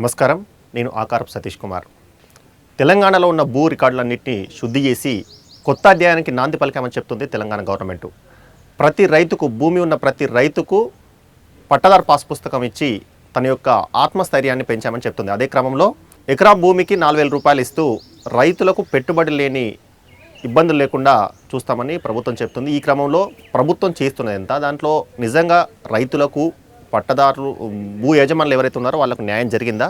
నమస్కారం. నేను ఆకారపు సతీష్ కుమార్. తెలంగాణలో ఉన్న భూ రికార్డులన్నింటినీ శుద్ధి చేసి కొత్త అధ్యాయానికి నాంది పలికామని చెప్తుంది తెలంగాణ గవర్నమెంట్. ప్రతి రైతుకు భూమి ఉన్న ప్రతి రైతుకు పట్టదారు పాస్ పుస్తకం ఇచ్చి తన యొక్క ఆత్మస్థైర్యాన్ని పెంచామని చెప్తుంది. అదే క్రమంలో ఎకరా భూమికి నాలుగు వేల రూపాయలు ఇస్తూ రైతులకు పెట్టుబడి లేని ఇబ్బందులు లేకుండా చూస్తామని ప్రభుత్వం చెప్తుంది. ఈ క్రమంలో ప్రభుత్వం చేస్తున్నది ఎంత? దాంట్లో నిజంగా రైతులకు పట్టదారులు భూ యజమానులు ఎవరైతే ఉన్నారో వాళ్ళకు న్యాయం జరిగిందా?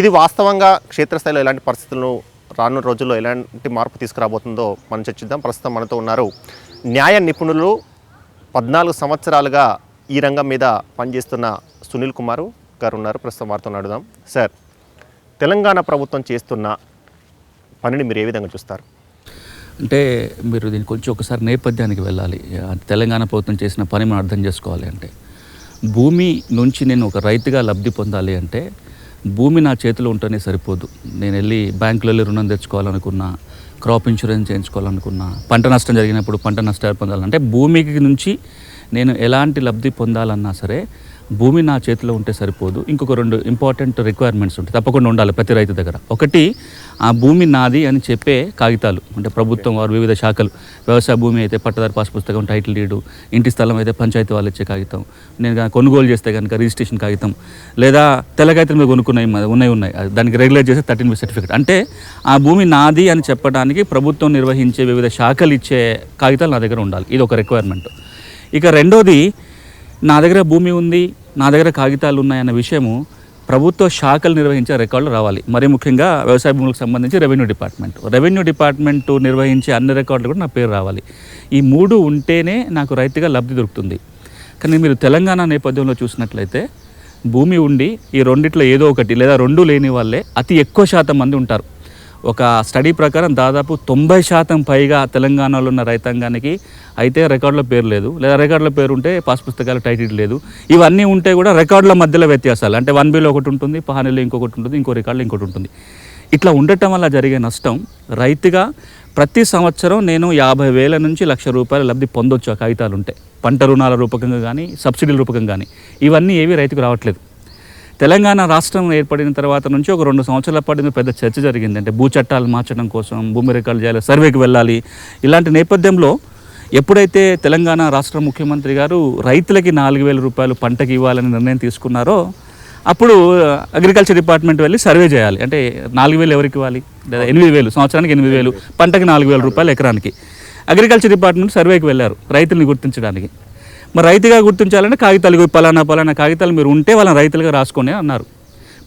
ఇది వాస్తవంగా క్షేత్రస్థాయిలో ఎలాంటి పరిస్థితులను రానున్న రోజుల్లో ఎలాంటి మార్పు తీసుకురాబోతుందో మనం చర్చిద్దాం. ప్రస్తుతం మనతో ఉన్నారు న్యాయ నిపుణులు పద్నాలుగు సంవత్సరాలుగా ఈ రంగం మీద పనిచేస్తున్న సునీల్ కుమారు గారు ఉన్నారు. ప్రస్తుతం వారితో అడుగుదాం సార్ తెలంగాణ ప్రభుత్వం చేస్తున్న పనిని మీరు ఏ విధంగా చూస్తారు? అంటే మీరు దీని కొంచెం ఒకసారి నేపథ్యానికి వెళ్ళాలి. తెలంగాణ ప్రభుత్వం చేసిన పని మనం అర్థం చేసుకోవాలి అంటే. భూమి నుంచి నేను ఒక రైతుగా లబ్ధి పొందాలి అంటే భూమి నా చేతిలో ఉంటేనే సరిపోదు. నేను వెళ్ళి బ్యాంకులో వెళ్ళి రుణం తెచ్చుకోవాలనుకున్నా క్రాప్ ఇన్సూరెన్స్ చేయించుకోవాలనుకున్నా పంట నష్టం జరిగినప్పుడు పంట నష్టాలు పొందాలంటే భూమికి నుంచి నేను ఎలాంటి లబ్ధి పొందాలన్నా సరే భూమి నా చేతిలో ఉంటే సరిపోదు. ఇంకొక రెండు ఇంపార్టెంట్ రిక్వైర్మెంట్స్ ఉంటాయి. తప్పకుండా ఉండాలి ప్రతి రైతు దగ్గర. ఒకటి ఆ భూమి నాది అని చెప్పే కాగితాలు. అంటే ప్రభుత్వం వారు వివిధ శాఖలు. వ్యవసాయ భూమి అయితే పట్టదారి పాస్ పుస్తకం టైటిల్ డీడు ఇంటి స్థలం అయితే పంచాయతీ వాళ్ళు ఇచ్చే కాగితం. నేను కొనుగోలు చేస్తే కనుక రిజిస్ట్రేషన్ కాగితం. లేదా తెల్ల మీద కొనుక్కున్నాయి ఉన్నాయి ఉన్నాయి. అది దానికి రెగ్యులేట్ చేసే థర్టీన్ సర్టిఫికేట్ అంటే ఆ భూమి నాది అని చెప్పడానికి ప్రభుత్వం నిర్వహించే వివిధ శాఖలు ఇచ్చే కాగితాలు నా దగ్గర ఉండాలి. ఇది ఒక రిక్వైర్మెంట్ ఇక రెండోది నా దగ్గర భూమి ఉంది నా దగ్గర కాగితాలు ఉన్నాయన్న విషయము ప్రభుత్వ శాఖలు నిర్వహించే రికార్డులు రావాలి. మరి ముఖ్యంగా వ్యవసాయ భూములకు సంబంధించి రెవెన్యూ డిపార్ట్మెంట్. రెవెన్యూ డిపార్ట్మెంట్ నిర్వహించే అన్ని రికార్డులు కూడా నా పేరు రావాలి. ఈ మూడు ఉంటేనే నాకు రైతుగా లబ్ధి దొరుకుతుంది. కానీ మీరు తెలంగాణ నేపథ్యంలో చూసినట్లయితే భూమి ఉండి ఈ రెండిట్లో ఏదో ఒకటి లేదా రెండు లేని వాళ్ళే అతి ఎక్కువ శాతం మంది ఉంటారు. ఒక స్టడీ ప్రకారం దాదాపు తొంభై శాతం పైగా తెలంగాణలో ఉన్న రైతాంగానికి అయితే రికార్డుల పేరు లేదు. లేదా రికార్డుల పేరు ఉంటే పాస్ పుస్తకాల టైటిల్ లేదు. ఇవన్నీ ఉంటే కూడా రికార్డుల మధ్యలో వ్యత్యాసాలు. అంటే వన్ బిలో ఒకటి ఉంటుంది పహానీలో ఇంకొకటి ఉంటుంది ఇంకో రికార్డులు ఇంకోటి ఉంటుంది. ఇట్లా ఉండటం వల్ల జరిగే నష్టం రైతుగా ప్రతి సంవత్సరం నేను యాభై వేల నుంచి లక్ష రూపాయల లబ్ధి పొందొచ్చు ఆ కాగితాలు ఉంటే పంట రుణాల రూపకంగా కానీ సబ్సిడీల రూపకంగా కానీ ఇవన్నీ ఏవి రైతుకు రావట్లేదు. తెలంగాణ రాష్ట్రం ఏర్పడిన తర్వాత నుంచి ఒక రెండు సంవత్సరాల పాటు పెద్ద చర్చ జరిగింది. అంటే భూ చట్టాలు మార్చడం కోసం భూమి రికార్డు చేయాలి సర్వేకి వెళ్ళాలి. ఇలాంటి నేపథ్యంలో ఎప్పుడైతే తెలంగాణ రాష్ట్ర ముఖ్యమంత్రి గారు రైతులకి నాలుగు వేల రూపాయలు పంటకి ఇవ్వాలని నిర్ణయం తీసుకున్నారో అప్పుడు అగ్రికల్చర్ డిపార్ట్మెంట్ వెళ్ళి సర్వే చేయాలి. అంటే నాలుగు వేలు ఎవరికి ఇవ్వాలి? లేదా ఎనిమిది వేలు సంవత్సరానికి ఎనిమిది వేలు పంటకి నాలుగు వేల రూపాయలు ఎకరానికి. అగ్రికల్చర్ డిపార్ట్మెంట్ సర్వేకి వెళ్ళారు రైతుల్ని గుర్తించడానికి. మరి రైతుగా గుర్తించాలంటే కాగితాలు పలానా పలానా కాగితాలు మీరు ఉంటే వాళ్ళని రైతులుగా రాసుకోండి అన్నారు.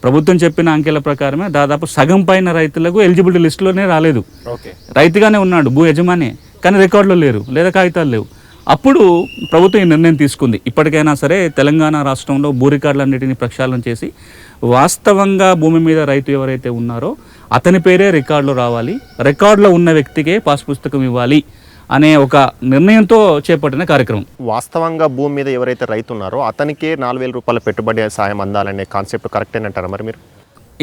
ప్రభుత్వం చెప్పిన అంకెల ప్రకారమే దాదాపు సగం పైన రైతులకు ఎలిజిబిలిటీ లిస్టులోనే రాలేదు. ఓకే. రైతుగానే ఉన్నాడు భూ యజమాని కానీ రికార్డులో లేరు లేదా కాగితాలు లేవు. అప్పుడు ప్రభుత్వం ఈ నిర్ణయం తీసుకుంది. ఇప్పటికైనా సరే తెలంగాణ రాష్ట్రంలో భూ రికార్డులన్నిటిని ప్రక్షాళన చేసి వాస్తవంగా భూమి మీద రైతు ఎవరైతే ఉన్నారో అతని పేరే రికార్డులో రావాలి. రికార్డులో ఉన్న వ్యక్తికే పాస్ పుస్తకం ఇవ్వాలి. అనే ఒక నిర్ణయంతో చేపట్టిన కార్యక్రమం. వాస్తవంగా భూమి మీద ఎవరైతే రైతు ఉన్నారో అతనికే నాలుగు వేల రూపాయల పెట్టుబడి సాయం అందాలనే కాన్సెప్ట్ కరెక్ట్ అంటారా మరి మీరు?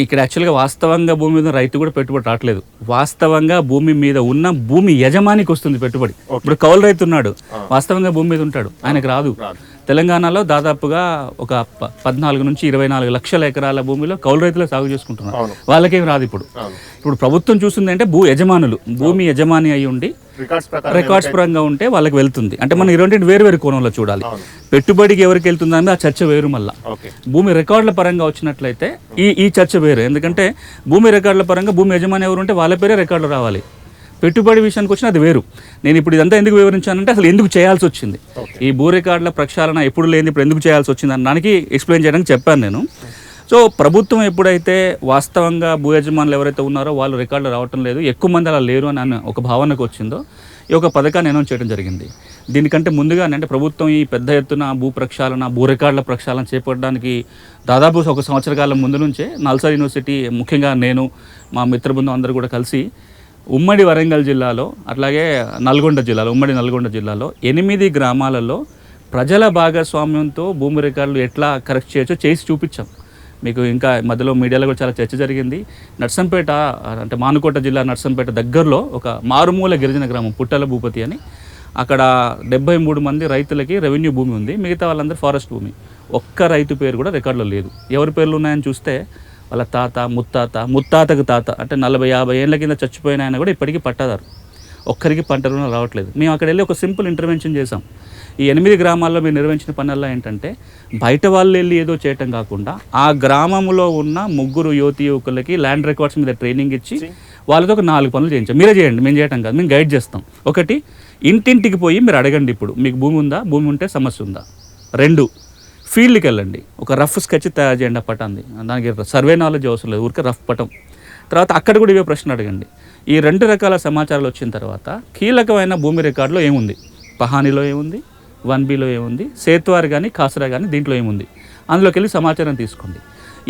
ఇక్కడ యాక్చువల్గా వాస్తవంగా భూమి మీద రైతు కూడా పెట్టుబడి రావట్లేదు. వాస్తవంగా భూమి మీద ఉన్న భూమి యజమానికి వస్తుంది పెట్టుబడి. ఇప్పుడు కౌలు రైతు ఉన్నాడు వాస్తవంగా భూమి మీద ఉంటాడు. ఆయనకు రాదు. తెలంగాణలో దాదాపుగా ఒక పద్నాలుగు నుంచి ఇరవై నాలుగు లక్షల ఎకరాల భూమిలో కౌలు రైతులు సాగు చేసుకుంటున్నారు. వాళ్ళకేం రాదు ఇప్పుడు. ఇప్పుడు ప్రభుత్వం చూస్తుంది అంటే భూ యజమానులు భూమి యజమాని అయి ఉండి రికార్డ్స్ పరంగా ఉంటే వాళ్ళకి వెళ్తుంది. అంటే మనం ఈ వేరు వేరు కోణంలో చూడాలి. పెట్టుబడికి ఎవరికి వెళ్తుంది అనేది ఆ చర్చ వేరు మళ్ళా. భూమి రికార్డుల పరంగా వచ్చినట్లయితే ఈ ఈ చర్చ వేరు. ఎందుకంటే భూమి రికార్డుల పరంగా భూమి యజమాని ఎవరు ఉంటే వాళ్ళ పేరే రికార్డులు రావాలి. పెట్టుబడి విషయానికి వచ్చిన అది వేరు. నేను ఇప్పుడు ఇదంతా ఎందుకు వివరించానంటే అసలు ఎందుకు చేయాల్సి వచ్చింది. ఈ భూ రికార్డుల ప్రక్షాళన ఎప్పుడు లేని ఇప్పుడు ఎందుకు చేయాల్సి వచ్చింది అన్న దానికి ఎక్స్ప్లెయిన్ చేయడానికి చెప్పాను నేను. సో ప్రభుత్వం ఎప్పుడైతే వాస్తవంగా భూ యజమానులు ఎవరైతే ఉన్నారో వాళ్ళు రికార్డులు రావటం లేదు ఎక్కువ మంది అలా లేరు అని ఒక భావనకు వచ్చిందో ఈ యొక్క పథకాన్ని అనౌన్స్ చేయడం జరిగింది. దీనికంటే ముందుగానే అంటే ప్రభుత్వం ఈ పెద్ద ఎత్తున భూ ప్రక్షాళన భూ రికార్డుల ప్రక్షాళన చేపట్టడానికి దాదాపు ఒక సంవత్సర కాలం ముందు నుంచే నల్సార్ యూనివర్సిటీ ముఖ్యంగా నేను మా మిత్ర బృందం అందరూ కూడా కలిసి ఉమ్మడి వరంగల్ జిల్లాలో అట్లాగే నల్గొండ జిల్లాలో ఉమ్మడి నల్గొండ జిల్లాలో ఎనిమిది గ్రామాలలో ప్రజల భాగస్వామ్యంతో భూమి రికార్డులు ఎట్లా కరెక్ట్ చేయొచ్చో చేసి చూపించాం. మీకు ఇంకా మధ్యలో మీడియాలో కూడా చాలా చర్చ జరిగింది. నర్సంపేట అంటే మానుకోట జిల్లా నర్సంపేట దగ్గరలో ఒక మారుమూల గిరిజన గ్రామం పుట్టల భూపతి అని. అక్కడ డెబ్బై మూడు మంది రైతులకి రెవెన్యూ భూమి ఉంది. మిగతా వాళ్ళందరూ ఫారెస్ట్ భూమి. ఒక్క రైతు పేరు కూడా రికార్డులో లేదు. ఎవరి పేర్లు ఉన్నాయని చూస్తే వాళ్ళ తాత ముత్తాత ముత్తాతకు తాత అంటే నలభై యాభై ఏళ్ళ కింద చచ్చిపోయిన ఆయన కూడా ఇప్పటికీ పట్టాదారు. ఒక్కరికి పంట రుణం రావట్లేదు. మేము అక్కడ వెళ్ళి ఒక సింపుల్ ఇంటర్వెన్షన్ చేసాం ఈ ఎనిమిది గ్రామాల్లో మేము నిర్వహించిన పనుల్లో ఏంటంటే బయట వాళ్ళు వెళ్ళి ఏదో చేయటం కాకుండా ఆ గ్రామంలో ఉన్న ముగ్గురు యువతి యువకులకి ల్యాండ్ రికార్డ్స్ మీద ట్రైనింగ్ ఇచ్చి వాళ్ళతో ఒక నాలుగు పనులు చేయించాం. మీరే చేయండి మేము చేయటం కాదు మేము గైడ్ చేస్తాం. ఒకటి ఇంటింటికి పోయి మీరు అడగండి ఇప్పుడు. మీకు భూమి ఉందా? భూమి ఉంటే సమస్య ఉందా? రెండు ఫీల్డ్కి వెళ్ళండి ఒక రఫ్ స్కెచ్ తయారు చేయండి ఆ పటాన్ని. దానికి సర్వే నాలెడ్జ్ అవసరం లేదు. ఊరికే రఫ్ పటం. తర్వాత అక్కడ కూడా ఇవే ప్రశ్న అడగండి. ఈ రెండు రకాల సమాచారాలు వచ్చిన తర్వాత కీలకమైన భూమి రికార్డులో ఏముంది? పహానీలో ఏముంది? వన్ బిలో ఏముంది? సేత్వార్ కానీ కాసరా కానీ దీంట్లో ఏముంది? అందులోకి వెళ్ళి సమాచారం తీసుకోండి.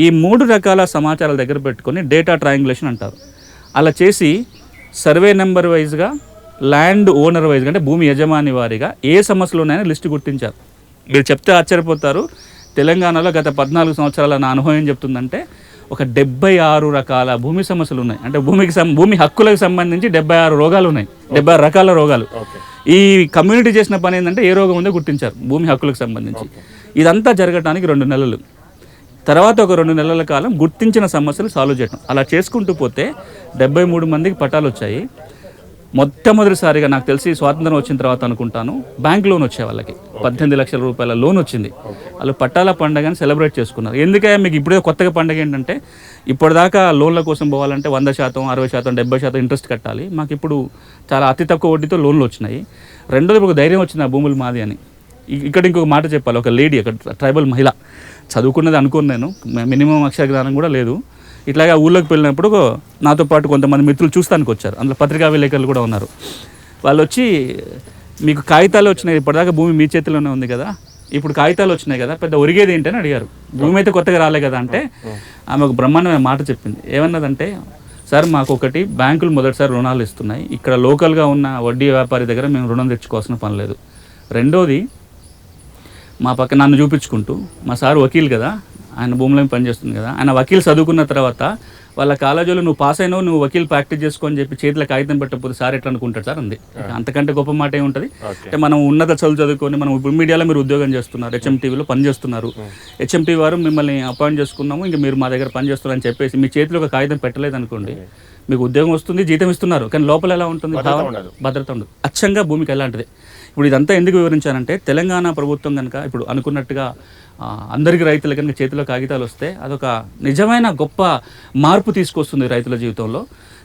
ఈ మూడు రకాల సమాచారాల దగ్గర పెట్టుకొని డేటా ట్రయాంగులేషన్ అంటారు. అలా చేసి సర్వే నెంబర్ వైజ్గా ల్యాండ్ ఓనర్ వైజ్గా అంటే భూమి యజమాని వారిగా ఏ సమస్యలు ఉన్నాయని లిస్టు గుర్తించారు. మీరు చెప్తే ఆశ్చర్యపోతారు. తెలంగాణలో గత పద్నాలుగు సంవత్సరాల నా అనుభవం చెప్తుందంటే ఒక డెబ్బై ఆరు రకాల భూమి సమస్యలు ఉన్నాయి. అంటే భూమికి సం భూమి హక్కులకు సంబంధించి డెబ్బై ఆరు రోగాలు ఉన్నాయి. డెబ్బై ఆరు రకాల రోగాలు. ఈ కమ్యూనిటీ చేసిన పని ఏంటంటే ఏ రోగం ఉందో గుర్తించారు భూమి హక్కులకు సంబంధించి. ఇదంతా జరగటానికి రెండు నెలలు. తర్వాత ఒక రెండు నెలల కాలం గుర్తించిన సమస్యలు సాల్వ్ చేయడం అలా చేసుకుంటూ పోతే డెబ్బై మూడు మందికి పట్టాలు వచ్చాయి. మొట్టమొదటిసారిగా నాకు తెలిసి స్వాతంత్రం వచ్చిన తర్వాత అనుకుంటాను బ్యాంక్ లోన్ వచ్చే వాళ్ళకి. పద్దెనిమిది లక్షల రూపాయల లోన్ వచ్చింది. వాళ్ళు పట్టాల పండగని సెలబ్రేట్ చేసుకున్నారు. ఎందుకే మీకు ఇప్పుడే కొత్తగా పండగ ఏంటంటే ఇప్పటిదాకా లోన్ల కోసం పోవాలంటే వంద శాతం అరవై శాతం డెబ్బై శాతం ఇంట్రెస్ట్ కట్టాలి. మాకు ఇప్పుడు చాలా అతి తక్కువ వడ్డీతో లోన్లు వచ్చినాయి. రెండోది ఒక ధైర్యం వచ్చింది ఆ భూములు మాది అని. ఇక్కడ ఇంకొక మాట చెప్పాలి. ఒక లేడీ అక్కడ ట్రైబల్ మహిళ. చదువుకున్నది అనుకోను నేను. మినిమం అక్షర జ్ఞానం కూడా లేదు. ఇట్లాగా ఊళ్ళోకి వెళ్ళినప్పుడు నాతో పాటు కొంతమంది మిత్రులు చూస్తానికి వచ్చారు. అందులో పత్రికా విలేకరులు కూడా ఉన్నారు. వాళ్ళు వచ్చి మీకు కాగితాలు వచ్చినాయి ఇప్పటిదాకా భూమి మీ చేతిలోనే ఉంది కదా. ఇప్పుడు కాగితాలు వచ్చినాయి కదా పెద్ద ఒరిగేది ఏంటని అడిగారు. భూమి అయితే కొత్తగా రాలే కదా అంటే ఆమె ఒక బ్రహ్మాండమైన మాట చెప్పింది. ఏమన్నదంటే సార్ మాకు ఒకటి బ్యాంకులు మొదటిసారి రుణాలు ఇస్తున్నాయి. ఇక్కడ లోకల్గా ఉన్న వడ్డీ వ్యాపారి దగ్గర మేము రుణం తెచ్చుకోవాల్సిన పని లేదు. రెండోది మా పక్క నన్ను చూపించుకుంటూ మా సార్ వకీల్ కదా ఆయన భూమిలో పనిచేస్తుంది కదా. ఆయన వకీల్ చదువుకున్న తర్వాత వాళ్ళ కాలేజీలో నువ్వు పాస్ అయినావు నువ్వు వకీల్ ప్రాక్టీస్ చేసుకో అని చెప్పి చేతిలో కాగితం పెట్టకపోతే సార్ ఎట్లా అనుకుంటాడు సార్ అంది. అంతకంటే గొప్ప మాట ఏముంటుంది అంటే మనం ఉన్నత చదువు చదువుకొని మనం ఇప్పుడు మీడియాలో మీరు ఉద్యోగం చేస్తున్నారు హెచ్ఎంటీవీలో పని చేస్తున్నారు. హెచ్ఎంటీ వారు మిమ్మల్ని అపాయింట్ చేసుకున్నాము ఇంకా మీరు మా దగ్గర పని చేస్తున్నారని చెప్పేసి మీ చేతిలో ఒక కాగితం పెట్టలేదు అనుకోండి మీకు ఉద్యోగం వస్తుంది జీతం ఇస్తున్నారు కానీ లోపల ఎలా ఉంటుంది. భద్రత ఉండదు. అచ్చంగా భూమికి ఎలాంటిది? ఇప్పుడు ఇదంతా ఎందుకు వివరించానంటే తెలంగాణ ప్రభుత్వం కనుక ఇప్పుడు అనుకున్నట్టుగా అందరికి రైతులు కనుక చేతిలో కాగితాలు వస్తే అదొక నిజమైన గొప్ప మార్పు తీసుకొస్తుంది రైతుల జీవితంలో.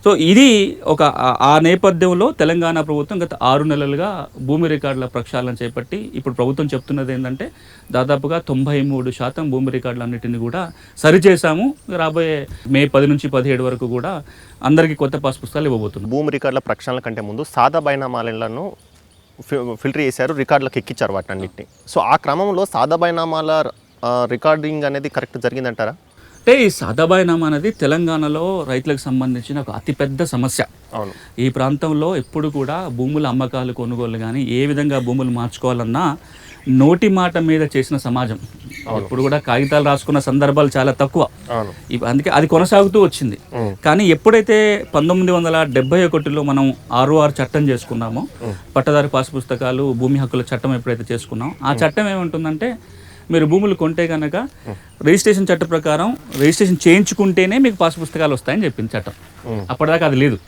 సో ఇది ఒక ఆ- నేపథ్యంలో తెలంగాణ ప్రభుత్వం గత ఆరు నెలలుగా భూమి రికార్డుల ప్రక్షాళన చేపట్టి ఇప్పుడు ప్రభుత్వం చెప్తున్నది ఏంటంటే దాదాపుగా తొంభై మూడు శాతం భూమి రికార్డులన్నిటిని కూడా సరిచేసాము రాబోయే మే పది నుంచి పదిహేడు వరకు కూడా అందరికీ కొత్త పాస్ పుస్తకాలు ఇవ్వబోతున్నాం. భూమి రికార్డుల ప్రక్షాళన కంటే ముందు సాదా బైనామాలను ఫిల్టర్ చేశారు రికార్డులకు ఎక్కించారు వాటన్నిటిని సో ఆ క్రమంలో సాదా బైనామాల ఆ, రికార్డింగ్ అనేది కరెక్ట్ జరిగిందంటారా? అంటే ఈ సాదాబాయినామా అనేది తెలంగాణలో రైతులకు సంబంధించిన ఒక అతిపెద్ద సమస్య. అవును. ఈ ప్రాంతంలో ఎప్పుడు కూడా భూముల అమ్మకాలు కొనుగోలు కానీ ఏ విధంగా భూములు మార్చుకోవాలన్నా నోటి మాట మీద చేసిన సమాజం. ఇప్పుడు కూడా కాగితాలు రాసుకున్న సందర్భాలు చాలా తక్కువ. అందుకే అది కొనసాగుతూ వచ్చింది. కానీ ఎప్పుడైతే పంతొమ్మిది వందల డెబ్బై ఒకటిలో మనం ఆర్ఓఆర్ చట్టం చేసుకున్నామో పట్టదారి పాస్ పుస్తకాలు భూమి హక్కుల చట్టం ఎప్పుడైతే చేసుకున్నామో ఆ చట్టం ఏమంటుందంటే మీరు భూములు కొంటే కనుక రిజిస్ట్రేషన్ చట్ట ప్రకారం రిజిస్ట్రేషన్ చేయించుకుంటేనే మీకు పాస్ పుస్తకాలు వస్తాయని చెప్పింది చట్టం. అప్పటిదాకా అది లేదు.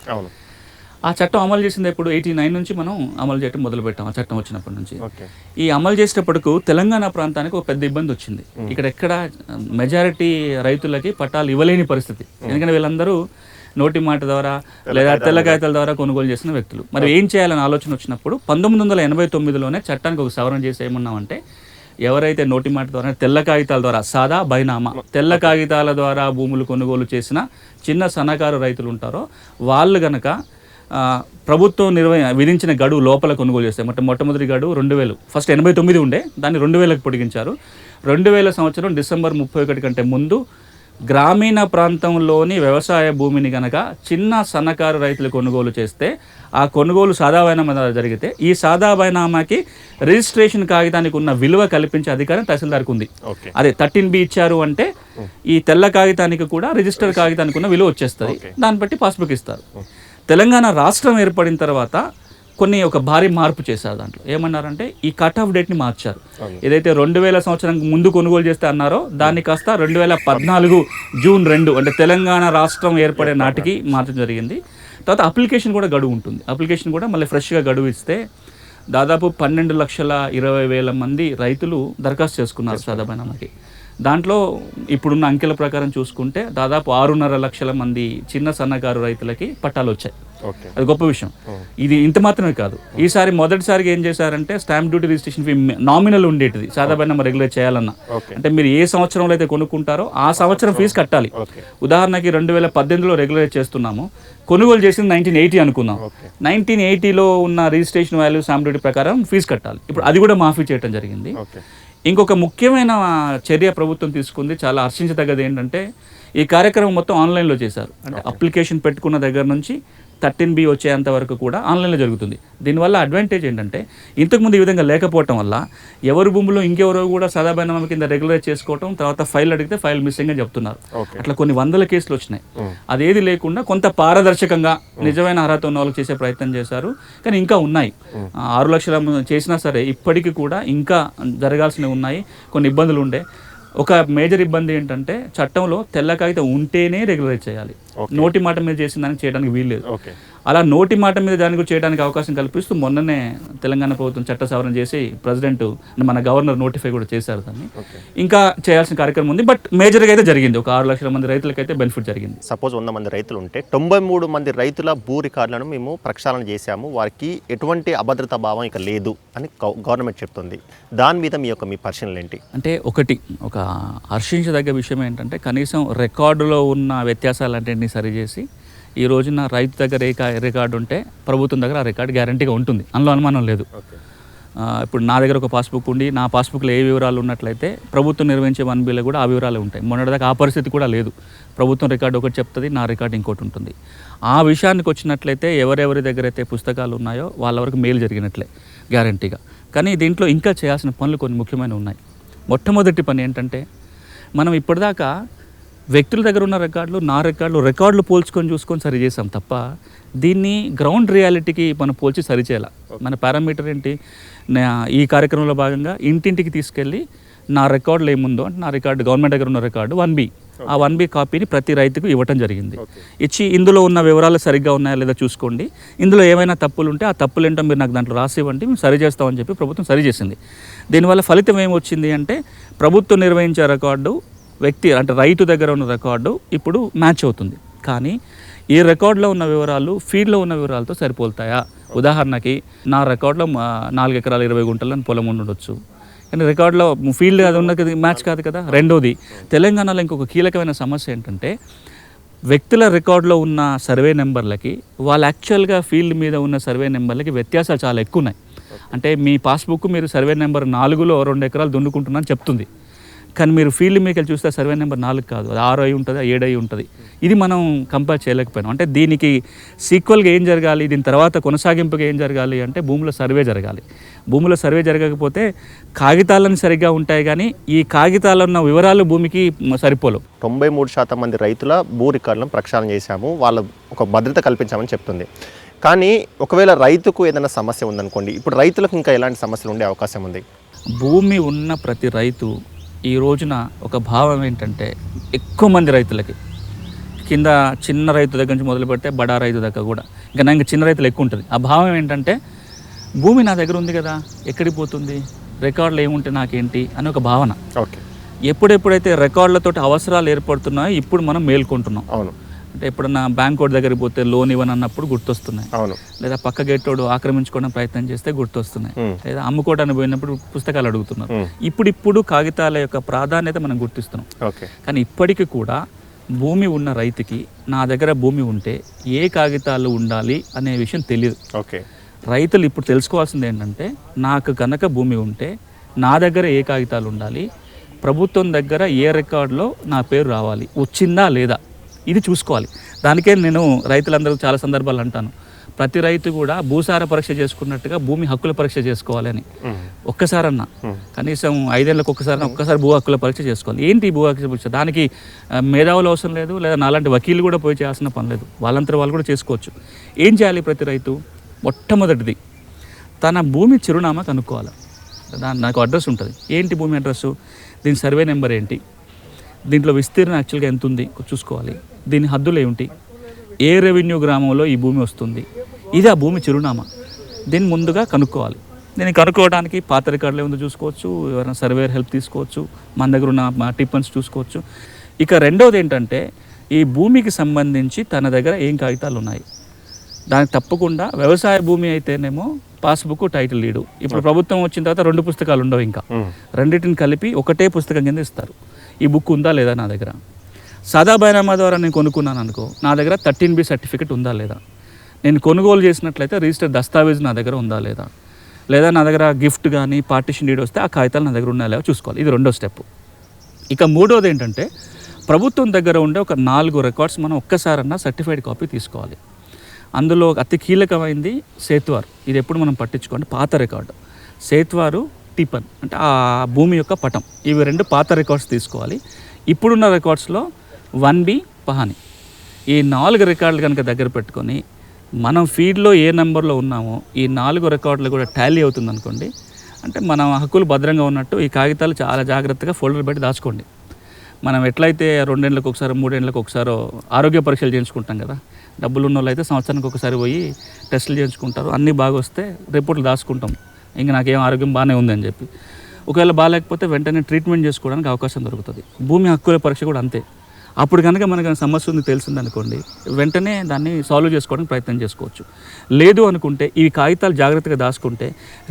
ఆ చట్టం అమలు చేసింది ఇప్పుడు ఎయిటీ నైన్ నుంచి మనం అమలు చేయడం మొదలు పెట్టాం ఆ చట్టం వచ్చినప్పటి నుంచి. ఈ అమలు చేసేటప్పటికు తెలంగాణ ప్రాంతానికి ఒక పెద్ద ఇబ్బంది వచ్చింది. ఇక్కడ ఎక్కడ మెజారిటీ రైతులకి పట్టాలు ఇవ్వలేని పరిస్థితి. ఎందుకంటే వీళ్ళందరూ నోటి మాట ద్వారా లేదా తెల్ల కాగితాల ద్వారా కొనుగోలు చేసిన వ్యక్తులు. మరి ఏం చేయాలని ఆలోచన వచ్చినప్పుడు పంతొమ్మిది వందల ఎనభై తొమ్మిదిలోనే చట్టానికి ఒక సవరణ చేసి ఏమన్నామంటే ఎవరైతే నోటి మాట ద్వారా తెల్ల కాగితాల ద్వారా సాదా బైనామా తెల్ల కాగితాల ద్వారా భూములు కొనుగోలు చేసిన చిన్న సన్నకారు రైతులు ఉంటారో వాళ్ళు గనక ప్రభుత్వం నిర్వ విధించిన గడువు లోపల కొనుగోలు చేస్తే మొట్ట మొట్టమొదటి గడువు రెండు వేలు. ఫస్ట్ ఎనభై తొమ్మిది ఉండే దాన్ని రెండు వేలకు పొడిగించారు. రెండు వేల సంవత్సరం డిసెంబర్ ముప్పై ఒకటి కంటే ముందు గ్రామీణ ప్రాంతంలోని వ్యవసాయ భూమిని గనక చిన్న సన్నకారు రైతులు కొనుగోలు చేస్తే ఆ కొనుగోలు సాదాబైనామా ద్వారా జరిగితే ఈ సాదాబైనామాకి రిజిస్ట్రేషన్ కాగితానికి ఉన్న విలువ కల్పించే అధికారం తహసీల్దార్కి ఉంది. అదే థర్టీన్ బి ఇచ్చారు అంటే ఈ తెల్ల కాగితానికి కూడా రిజిస్టర్ కాగితానికి ఉన్న విలువ వచ్చేస్తుంది. దాన్ని బట్టి పాస్బుక్ ఇస్తారు. తెలంగాణ రాష్ట్రం ఏర్పడిన తర్వాత కొన్ని ఒక భారీ మార్పు చేశారు దాంట్లో. ఏమన్నారంటే ఈ కట్ ఆఫ్ డేట్ని మార్చారు. ఏదైతే రెండు వేల సంవత్సరం ముందు కొనుగోలు చేస్తే అన్నారో దాన్ని కాస్త రెండు వేల పద్నాలుగు జూన్ రెండు అంటే తెలంగాణ రాష్ట్రం ఏర్పడే నాటికి మార్చడం జరిగింది. తర్వాత అప్లికేషన్ కూడా గడువు ఉంటుంది. అప్లికేషన్ కూడా మళ్ళీ ఫ్రెష్గా గడువు ఇస్తే దాదాపు పన్నెండు లక్షల ఇరవై వేల మంది రైతులు దరఖాస్తు చేసుకున్నారు సాధారణకి దాంట్లో ఇప్పుడున్న అంకెల ప్రకారం చూసుకుంటే దాదాపు ఆరున్నర లక్షల మంది చిన్న సన్నకారు రైతులకి పట్టాలు వచ్చాయి. అది గొప్ప విషయం. ఇది ఇంత మాత్రమే కాదు. ఈసారి మొదటిసారిగా ఏం చేశారంటే stamp duty registration fee nominal ఉండేటిది. సాధారణ రెగ్యులేట్ చేయాలన్నా. అంటే మీరు ఏ సంవత్సరంలో అయితే కొనుక్కుంటారో ఆ సంవత్సరం ఫీజు కట్టాలి. ఉదాహరణకి రెండు వేల పద్దెనిమిదిలో రెగ్యులేట్ చేస్తున్నాము. కొనుగోలు చేసింది నైన్టీన్ ఎయిటీ అనుకుందాం. నైన్టీన్ ఎయిటీలో ఉన్న రిజిస్ట్రేషన్ వాల్యూ స్టాంప్ డ్యూటీ ప్రకారం ఫీజు కట్టాలి. ఇప్పుడు అది కూడా మాఫీ చేయడం జరిగింది. ఇంకొక ముఖ్యమైన చర్య ప్రభుత్వం తీసుకుంది చాలా హర్షించదగ్గది ఏంటంటే ఈ కార్యక్రమం మొత్తం ఆన్లైన్లో చేశారు. అంటే అప్లికేషన్ పెట్టుకున్న దగ్గర నుంచి థర్టీన్ బి వచ్చేంత వరకు కూడా ఆన్లైన్లో జరుగుతుంది. దీనివల్ల అడ్వాంటేజ్ ఏంటంటే ఇంతకుముందు ఈ విధంగా లేకపోవటం వల్ల ఎవరి భూమిలో ఇంకెవరో కూడా సదాబైనామా కింద రెగ్యులర్ చేసుకోవటం తర్వాత ఫైల్ అడిగితే ఫైల్ మిస్సింగ్ అని చెప్తున్నారు. అట్లా కొన్ని వందల కేసులు వచ్చినాయి. అదేది లేకుండా కొంత పారదర్శకంగా నిజమైన అర్హత ఉన్న వాళ్ళకి చేసే ప్రయత్నం చేశారు. కానీ ఇంకా ఉన్నాయి. ఆరు లక్షల చేసినా సరే ఇప్పటికీ కూడా ఇంకా జరగాల్సినవి ఉన్నాయి. కొన్ని ఇబ్బందులు ఉండే. ఒక మేజర్ ఇబ్బంది ఏంటంటే చట్టంలో తెల్ల కాగితం ఉంటేనే రెగ్యులరైజ్ చేయాలి. నోటి మాట మీద చేసిన దానికి చేయడానికి వీల్లేదు అలా నోటి మాట మీద దానికి చేయడానికి అవకాశం కల్పిస్తూ మొన్ననే తెలంగాణ ప్రభుత్వం చట్ట సవరణ చేసి ప్రెసిడెంట్ మన గవర్నర్ నోటిఫై కూడా చేశారు దాన్ని. ఇంకా చేయాల్సిన కార్యక్రమం ఉంది బట్ మేజర్గా అయితే జరిగింది. ఒక ఆరు లక్షల మంది రైతులకైతే బెనిఫిట్ జరిగింది. సపోజ్ వంద మంది రైతులు ఉంటే తొంభై మూడు మంది రైతుల భూ రికార్డులను మేము ప్రక్షాళన చేశాము. వారికి ఎటువంటి అభద్రతా భావం ఇక లేదు అని గవ- గవర్నమెంట్ చెప్తుంది. దాని మీద మీ యొక్క మీ పరిశీలన ఏంటి? అంటే ఒకటి ఒక హర్షించదగ్గ విషయం ఏంటంటే కనీసం రికార్డులో ఉన్న వ్యత్యాసాలన్నింటినీ సరిచేసి ఈ రోజున రైతు దగ్గర ఏ రికార్డు ఉంటే ప్రభుత్వం దగ్గర ఆ రికార్డు గ్యారంటీగా ఉంటుంది. అందులో అనుమానం లేదు. ఇప్పుడు నా దగ్గర ఒక పాస్బుక్ ఉండి నా పాస్బుక్లో ఏ వివరాలు ఉన్నట్లయితే ప్రభుత్వం నిర్వహించే వన్ బిల్లో కూడా ఆ వివరాలు ఉంటాయి. మొన్నటిదాకా ఆ పరిస్థితి కూడా లేదు. ప్రభుత్వం రికార్డు ఒకటి చెప్తుంది నా రికార్డు ఇంకోటి ఉంటుంది. ఆ విషయానికి వచ్చినట్లయితే ఎవరెవరి దగ్గర అయితే పుస్తకాలు ఉన్నాయో వాళ్ళ వరకు మేలు జరిగినట్లే గ్యారంటీగా. కానీ దీంట్లో ఇంకా చేయాల్సిన పనులు కొన్ని ముఖ్యమైనవి ఉన్నాయి. మొట్టమొదటి పని ఏంటంటే మనం ఇప్పటిదాకా వ్యక్తుల దగ్గర ఉన్న రికార్డులు నా రికార్డులు రికార్డులు పోల్చుకొని చూసుకొని సరి చేసాం తప్ప దీన్ని గ్రౌండ్ రియాలిటీకి మనం పోల్చి సరిచేయాలి మన పారామీటర్ ఏంటి? ఈ కార్యక్రమంలో భాగంగా ఇంటింటికి తీసుకెళ్ళి నా రికార్డులు ఏముందో అంటే నా రికార్డు గవర్నమెంట్ దగ్గర ఉన్న రికార్డు వన్ బి. ఆ వన్ బి కాపీని ప్రతి రైతుకు ఇవ్వటం జరిగింది. ఇచ్చి ఇందులో ఉన్న వివరాలు సరిగ్గా ఉన్నాయా లేదా చూసుకోండి. ఇందులో ఏమైనా తప్పులు ఉంటే ఆ తప్పులు ఏంటో మీరు నాకు దాంట్లో రాసి ఇవ్వండి మేము సరి చేస్తామని చెప్పి ప్రభుత్వం సరి చేసింది. దీనివల్ల ఫలితం ఏమొచ్చింది అంటే ప్రభుత్వం నిర్వహించే రికార్డు వ్యక్తి అంటే రైతు దగ్గర ఉన్న రికార్డు ఇప్పుడు మ్యాచ్ అవుతుంది. కానీ ఈ రికార్డులో ఉన్న వివరాలు ఫీల్డ్లో ఉన్న వివరాలతో సరిపోతాయా ఉదాహరణకి నా రికార్డులో మా నాలుగు ఎకరాల ఇరవై గుంటల పొలం ఉండొచ్చు. కానీ రికార్డులో ఫీల్డ్ అది ఉన్నది మ్యాచ్ కాదు కదా? రెండోది తెలంగాణలో ఇంకొక కీలకమైన సమస్య ఏంటంటే వ్యక్తుల రికార్డులో ఉన్న సర్వే నెంబర్లకి వాళ్ళ యాక్చువల్గా ఫీల్డ్ మీద ఉన్న సర్వే నెంబర్లకి వ్యత్యాసాలు చాలా ఎక్కువ ఉన్నాయి. అంటే మీ పాస్బుక్ మీరు సర్వే నెంబర్ నాలుగులో రెండు ఎకరాలు దున్నుకుంటున్నాను చెప్తుంది. కానీ మీరు ఫీల్డ్ మీకు వెళ్ళి చూస్తే సర్వే నెంబర్ నాలుగు కాదు. అది ఆరు అయి ఉంటుంది ఏడు అయి ఉంటుంది. ఇది మనం కంపేర్ చేయలేకపోయినాం. అంటే దీనికి సీక్వల్గా ఏం జరగాలి? దీని తర్వాత కొనసాగింపుగా ఏం జరగాలి అంటే భూమిలో సర్వే జరగాలి. భూమిలో సర్వే జరగకపోతే కాగితాలను సరిగ్గా ఉంటాయి కానీ ఈ కాగితాలు ఉన్న వివరాలు భూమికి సరిపోలేవు. తొంభై మూడు శాతం మంది రైతుల భూ రికార్డులను ప్రక్షాళన చేశాము. వాళ్ళ ఒక భద్రత కల్పించామని చెప్తుంది. కానీ ఒకవేళ రైతుకు ఏదైనా సమస్య ఉందనుకోండి ఇప్పుడు రైతులకు ఇంకా ఎలాంటి సమస్యలు ఉండే అవకాశం ఉంది? భూమి ఉన్న ప్రతి రైతు ఈ రోజున ఒక భావం ఏంటంటే ఎక్కువ మంది రైతులకి కింద చిన్న రైతు దగ్గర నుంచి మొదలు పెడితే బడా రైతు దగ్గర కూడా. ఇంకా నా ఇంకా చిన్న రైతులు ఎక్కువ ఉంటుంది. ఆ భావం ఏంటంటే భూమి నా దగ్గర ఉంది కదా ఎక్కడికి పోతుంది రికార్డులు ఏముంటే నాకేంటి అని ఒక భావన. ఓకే. ఎప్పుడెప్పుడైతే రికార్డులతోటి అవసరాలు ఏర్పడుతున్నాయో ఇప్పుడు మనం మేల్కొంటున్నాం. అవును. అంటే ఎప్పుడన్నా బ్యాంక్ వాడి దగ్గరికి పోతే లోన్ ఇవ్వనన్నప్పుడు గుర్తొస్తున్నాయి. అవును. లేదా పక్క గేటోడు ఆక్రమించుకోవడం ప్రయత్నం చేస్తే గుర్తొస్తున్నాయి. లేదా అమ్ముకోవడానికి పోయినప్పుడు పుస్తకాలు అడుగుతున్నారు. ఇప్పుడిప్పుడు కాగితాల యొక్క ప్రాధాన్యత మనం గుర్తిస్తున్నాం. ఓకే. కానీ ఇప్పటికీ కూడా భూమి ఉన్న రైతుకి నా దగ్గర భూమి ఉంటే ఏ కాగితాలు ఉండాలి అనే విషయం తెలియదు ఓకే. రైతులు ఇప్పుడు తెలుసుకోవాల్సింది ఏంటంటే నాకు కనుక భూమి ఉంటే నా దగ్గర ఏ కాగితాలు ఉండాలి? ప్రభుత్వం దగ్గర ఏ రికార్డులో నా పేరు రావాలి? వచ్చిందా లేదా? ఇది చూసుకోవాలి. దానికే నేను రైతులందరూ చాలా సందర్భాలు అంటాను. ప్రతి రైతు కూడా భూసార పరీక్ష చేసుకున్నట్టుగా భూమి హక్కుల పరీక్ష చేసుకోవాలని ఒక్కసారన్నా. కనీసం ఐదేళ్ళకి ఒక్కసారి ఒక్కసారి భూ హక్కుల పరీక్ష చేసుకోవాలి. ఏంటి భూ హక్కుల పరీక్ష? దానికి మేధావులు అవసరం లేదు లేదా నాలాంటి వకీలు కూడా పోయి చేయాల్సిన పని లేదు. వాళ్ళంతా వాళ్ళు కూడా చేసుకోవచ్చు. ఏం చేయాలి ప్రతి రైతు? మొట్టమొదటిది తన భూమి చిరునామా కనుక్కోవాలి. దాని నాకు అడ్రస్ ఉంటుంది. ఏంటి భూమి అడ్రస్సు? దీని సర్వే నెంబర్ ఏంటి? దీంట్లో విస్తీర్ణం యాక్చువల్గా ఎంత ఉంది చూసుకోవాలి. దీని హద్దులు ఏమిటి? ఏ రెవెన్యూ గ్రామంలో ఈ భూమి వస్తుంది? ఇది ఆ భూమి చిరునామా. దీన్ని ముందుగా కనుక్కోవాలి. దీన్ని కనుక్కోవడానికి పాత రికార్డులు ఏముందో చూసుకోవచ్చు ఎవరైనా సర్వేర్ హెల్ప్ తీసుకోవచ్చు మన దగ్గర ఉన్న మా టిప్పన్స్ చూసుకోవచ్చు. ఇక రెండవది ఏంటంటే ఈ భూమికి సంబంధించి తన దగ్గర ఏం కాగితాలు ఉన్నాయి? దానికి తప్పకుండా వ్యవసాయ భూమి అయితేనేమో పాస్బుక్ టైటిల్ లీడు. ఇప్పుడు ప్రభుత్వం వచ్చిన తర్వాత రెండు పుస్తకాలు ఉండవు ఇంకా. రెండింటిని కలిపి ఒకటే పుస్తకం కింద ఇస్తారు. ఈ బుక్ ఉందా లేదా నా దగ్గర? సాదా బైనామా ద్వారా నేను కొనుక్కున్నాను అనుకో నా దగ్గర థర్టీన్ బి సర్టిఫికేట్ ఉందా లేదా? నేను కొనుగోలు చేసినట్లయితే రిజిస్టర్ దస్తావేజ్ నా దగ్గర ఉందా లేదా? లేదా నా దగ్గర గిఫ్ట్ కానీ పార్టీషన్ డీడ్ వస్తే ఆ కాగితాలు నా దగ్గర ఉన్నాయా లేవో చూసుకోవాలి. ఇది రెండో స్టెప్. ఇక మూడోది ఏంటంటే ప్రభుత్వం దగ్గర ఉండే ఒక నాలుగు రికార్డ్స్ మనం ఒక్కసారన్నా సర్టిఫైడ్ కాపీ తీసుకోవాలి. అందులో అతి కీలకమైంది సేత్వార్. ఇది ఎప్పుడు మనం పట్టించుకోండి పాత రికార్డు. సేత్వారు టిపన్ అంటే ఆ భూమి యొక్క పటం. ఇవి రెండు పాత రికార్డ్స్ తీసుకోవాలి. ఇప్పుడున్న రికార్డ్స్లో వన్ బి పహాని. ఈ నాలుగు రికార్డులు కనుక దగ్గర పెట్టుకొని మనం ఫీడ్లో ఏ నెంబర్లో ఉన్నామో ఈ నాలుగు రికార్డులు కూడా టాలీ అవుతుంది అనుకోండి అంటే మన హక్కులు భద్రంగా ఉన్నట్టు ఈ కాగితాలు చాలా జాగ్రత్తగా ఫోల్డర్ పెట్టి దాచుకోండి. మనం ఎట్లయితే రెండేళ్ళకి ఒకసారి మూడేళ్ళకి ఒకసారి ఆరోగ్య పరీక్షలు చేయించుకుంటాం కదా. డబ్బులు ఉన్న వాళ్ళు అయితే సంవత్సరానికి ఒకసారి పోయి టెస్టులు చేయించుకుంటారు. అన్నీ బాగా వస్తే రిపోర్ట్లు దాచుకుంటాం. ఇంకా నాకేం ఆరోగ్యం బాగానే ఉంది అని చెప్పి. ఒకవేళ బాగాలేకపోతే వెంటనే ట్రీట్మెంట్ చేసుకోవడానికి అవకాశం దొరుకుతుంది. భూమి హక్కుల పరీక్ష కూడా అంతే. అప్పుడు కనుక మనకు సమస్య ఉంది తెలిసిందనుకోండి వెంటనే దాన్ని సాల్వ్ చేసుకోవడానికి ప్రయత్నం చేసుకోవచ్చు. లేదు అనుకుంటే ఈ కాగితాలు జాగ్రత్తగా దాచుకుంటే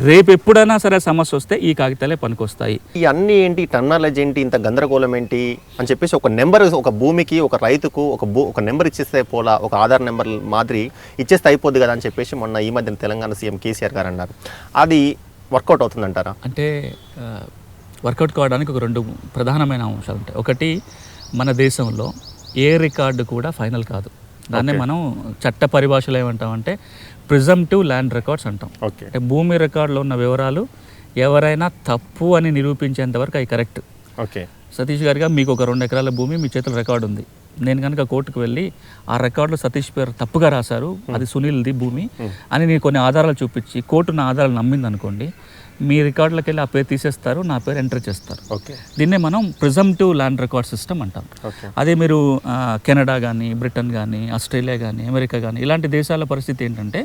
రేపు ఎప్పుడైనా సరే సమస్య వస్తే ఈ కాగితాలే పనికొస్తాయి. ఈ అన్ని ఏంటి టర్నాలజీ ఏంటి ఇంత గందరగోళం ఏంటి అని చెప్పేసి ఒక నెంబర్ ఒక భూమికి ఒక రైతుకు ఒక భూ ఒక నెంబర్ ఇచ్చేస్తే పోలా ఒక ఆధార్ నెంబర్ మాదిరి ఇచ్చేస్తే అయిపోద్ది కదా అని చెప్పేసి మొన్న ఈ మధ్యన తెలంగాణ సీఎం కేసీఆర్ గారు అన్నారు. అది వర్కౌట్ అవుతుందంటారా? అంటే వర్కౌట్ కావడానికి ఒక రెండు ప్రధానమైన అంశాలు ఉంటాయి. ఒకటి మన దేశంలో ఏ రికార్డు కూడా ఫైనల్ కాదు. దాన్నే మనం చట్ట పరిభాషలో ఏమంటామంటే ప్రిజమ్టివ్ ల్యాండ్ రికార్డ్స్ అంటాం. ఓకే. అంటే భూమి రికార్డులో ఉన్న వివరాలు ఎవరైనా తప్పు అని నిరూపించేంత వరకు అవి కరెక్ట్. ఓకే. సతీష్ గారిగా మీకు ఒక రెండు ఎకరాల భూమి మీ చేతిలో రికార్డు ఉంది. నేను కనుక కోర్టుకు వెళ్ళి ఆ రికార్డులో సతీష్ పేరు తప్పుగా రాశారు అది సునీల్ది భూమి అని నేను కొన్ని ఆధారాలు చూపించి కోర్టు నా ఆధారాలు నమ్మింది అనుకోండి మీ రికార్డులకు వెళ్ళి ఆ పేరు తీసేస్తారు నా పేరు ఎంటర్ చేస్తారు. ఓకే. దీన్నే మనం ప్రిజమ్టివ్ ల్యాండ్ రికార్డ్ సిస్టమ్ అంటాం. అదే మీరు కెనడా కానీ బ్రిటన్ కానీ ఆస్ట్రేలియా కానీ అమెరికా కానీ ఇలాంటి దేశాల పరిస్థితి ఏంటంటే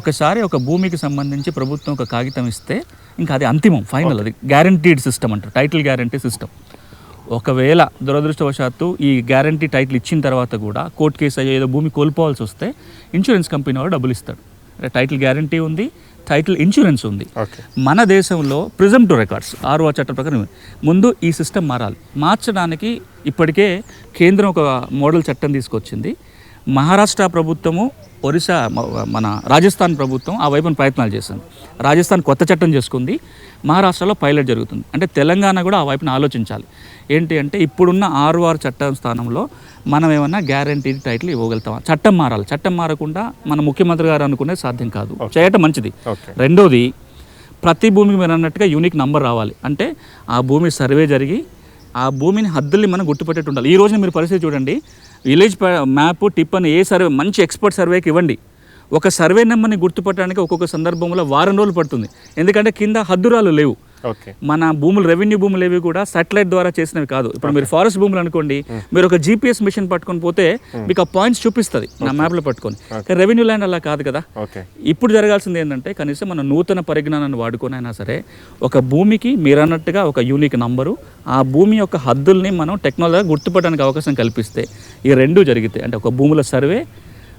ఒకసారి ఒక భూమికి సంబంధించి ప్రభుత్వం ఒక కాగితం ఇస్తే ఇంకా అది అంతిమం ఫైనల్ అది గ్యారంటీడ్ సిస్టమ్ అంటారు టైటిల్ గ్యారంటీ సిస్టమ్. ఒకవేళ దురదృష్టవశాత్తు ఈ గ్యారంటీ టైటిల్ ఇచ్చిన తర్వాత కూడా కోర్టు కేసు అయ్యే ఏదో భూమి కోల్పోవాల్సి వస్తే ఇన్సూరెన్స్ కంపెనీ వాడు డబ్బులు ఇస్తాడు టైటిల్ గ్యారంటీ ఉంది టైటిల్ ఇన్సూరెన్స్ ఉంది. మన దేశంలో ప్రిజమ్టివ్ రికార్డ్స్ ఆర్ఓ చట్టం ప్రకారం ముందు ఈ సిస్టమ్ మారాలి. మార్చడానికి ఇప్పటికే కేంద్రం ఒక మోడల్ చట్టం తీసుకొచ్చింది. మహారాష్ట్ర ప్రభుత్వము ఒరిస్సా మన రాజస్థాన్ ప్రభుత్వం ఆ వైపున ప్రయత్నాలు చేసింది. రాజస్థాన్ కొత్త చట్టం చేసుకుంది మహారాష్ట్రలో పైలట్ జరుగుతుంది. అంటే తెలంగాణ కూడా ఆ వైపున ఆలోచించాలి. ఏంటి అంటే ఇప్పుడున్న ఆర్ఓఆర్ చట్టం స్థానంలో మనం ఏమన్నా గ్యారంటీ టైటిల్ ఇవ్వగలుగుతామా? చట్టం మారాలి. చట్టం మారకుండా మన ముఖ్యమంత్రి గారు అనుకునేది సాధ్యం కాదు. చేయటం మంచిది. రెండోది ప్రతి భూమికి మీరు అన్నట్టుగా యూనిక్ నంబర్ రావాలి. అంటే ఆ భూమి సర్వే జరిగి ఆ భూమిని హద్దుల్ని మనం గుర్తుపెట్టేట్టు ఉండాలి. ఈ రోజున మీరు పరిస్థితి చూడండి విలేజ్ మ్యాప్ టిప్ అని ఏ సర్వే మంచి ఎక్స్పర్ట్ సర్వేకి ఇవ్వండి. ఒక సర్వే నెంబర్ని గుర్తుపట్టడానికి ఒక్కొక్క సందర్భంలో వారం రోజులు పడుతుంది. ఎందుకంటే కింద హద్దురాలు లేవు. మన భూములు రెవెన్యూ భూములు ఏవి కూడా సాటిలైట్ ద్వారా చేసినవి కాదు. ఇప్పుడు మీరు ఫారెస్ట్ భూములు అనుకోండి మీరు ఒక జీపీఎస్ మిషన్ పట్టుకొని పోతే మీకు ఆ పాయింట్స్ చూపిస్తుంది నా మ్యాప్లో పట్టుకొని. కానీ రెవెన్యూ ల్యాండ్ అలా కాదు కదా. ఇప్పుడు జరగాల్సింది ఏంటంటే కనీసం మన నూతన పరిజ్ఞానాన్ని వాడుకొని అయినా సరే ఒక భూమికి మీరు అన్నట్టుగా ఒక యూనిక్ నంబరు ఆ భూమి యొక్క హద్దుల్ని మనం టెక్నాలజీ గుర్తుపట్టడానికి అవకాశం కల్పిస్తే ఈ రెండు జరిగితే అంటే ఒక భూముల సర్వే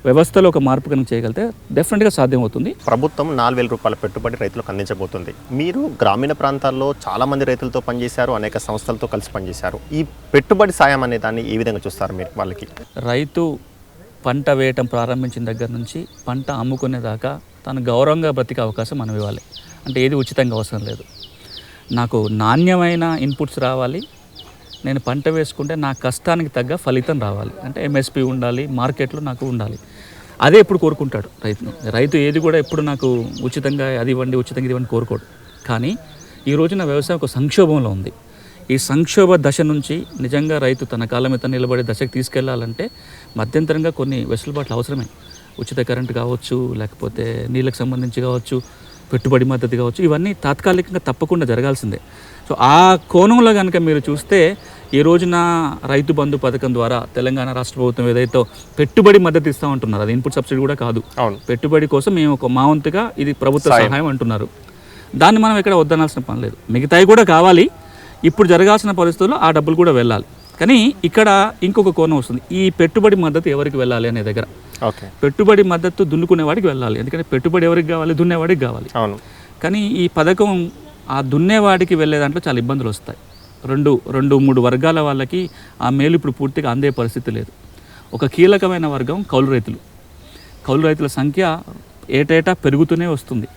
వ్యవస్థలో ఒక మార్పు కనుక చేయగలిగితే డెఫినెట్గా సాధ్యమవుతుంది. ప్రభుత్వం నాలుగు వేల రూపాయల పెట్టుబడి రైతులకు అందించబోతుంది. మీరు గ్రామీణ ప్రాంతాల్లో చాలా మంది రైతులతో పనిచేశారు అనేక సంస్థలతో కలిసి పనిచేశారు. ఈ పెట్టుబడి సాయం అనే దాన్ని ఏ విధంగా చూస్తారు మీరు వాళ్ళకి? రైతు పంట వేయటం ప్రారంభించిన దగ్గర నుంచి పంట అమ్ముకునేదాకా తను గౌరవంగా బ్రతికే అవకాశం మనం ఇవ్వాలి అంటే ఏది ఉచితంగా అవసరం లేదు. నాకు నాణ్యమైన ఇన్పుట్స్ రావాలి నేను పంట వేసుకుంటే నా కష్టానికి తగ్గ ఫలితం రావాలి. అంటే ఎంఎస్పి ఉండాలి మార్కెట్లో నాకు ఉండాలి. అదే ఎప్పుడు కోరుకుంటాడు రైతును రైతు ఏది కూడా ఎప్పుడు నాకు ఉచితంగా అది ఇవ్వండి ఉచితంగా ఇది ఇవ్వండి కోరుకోడు. కానీ ఈ రోజున వ్యవసాయం ఒక సంక్షోభంలో ఉంది. ఈ సంక్షోభ దశ నుంచి నిజంగా రైతు తన కాలం మీద నిలబడే దశకు తీసుకెళ్ళాలంటే మధ్యంతరంగా కొన్ని వెసులుబాట్లు అవసరమే. ఉచిత కరెంటు కావచ్చు లేకపోతే నీళ్ళకి సంబంధించి కావచ్చు పెట్టుబడి మద్దతు కావచ్చు ఇవన్నీ తాత్కాలికంగా తప్పకుండా జరగాల్సిందే. సో ఆ కోణంలో కనుక మీరు చూస్తే ఈ రోజున రైతు బంధు పథకం ద్వారా తెలంగాణ రాష్ట్ర ప్రభుత్వం ఏదైతే పెట్టుబడి మద్దతు ఇస్తా ఉంటున్నారు అది ఇన్పుట్ సబ్సిడీ కూడా కాదు. పెట్టుబడి కోసం మేము ఒక మా వంతుగా ఇది ప్రభుత్వ సహాయం అంటున్నారు. దాన్ని మనం ఇక్కడ వద్దనాల్సిన పని లేదు. మిగతాయి కూడా కావాలి. ఇప్పుడు జరగాల్సిన పరిస్థితుల్లో ఆ డబ్బులు కూడా వెళ్ళాలి. కానీ ఇక్కడ ఇంకొక కోణం వస్తుంది. ఈ పెట్టుబడి మద్దతు ఎవరికి వెళ్ళాలి అనే దగ్గర? ఓకే. పెట్టుబడి మద్దతు దున్నుకునేవాడికి వెళ్ళాలి. ఎందుకంటే పెట్టుబడి ఎవరికి కావాలి? దున్నేవాడికి కావాలి. అవును. కానీ ఈ పథకం ఆ దున్నేవాడికి వెళ్ళే దాంట్లో చాలా ఇబ్బందులు వస్తాయి. రెండు రెండు మూడు వర్గాల వాళ్ళకి ఆ మేలు ఇప్పుడు పూర్తిగా అందే పరిస్థితి లేదు. ఒక కీలకమైన వర్గం కౌలు రైతులు. కౌలు రైతుల సంఖ్య ఏటేటా పెరుగుతూనే వస్తుంది.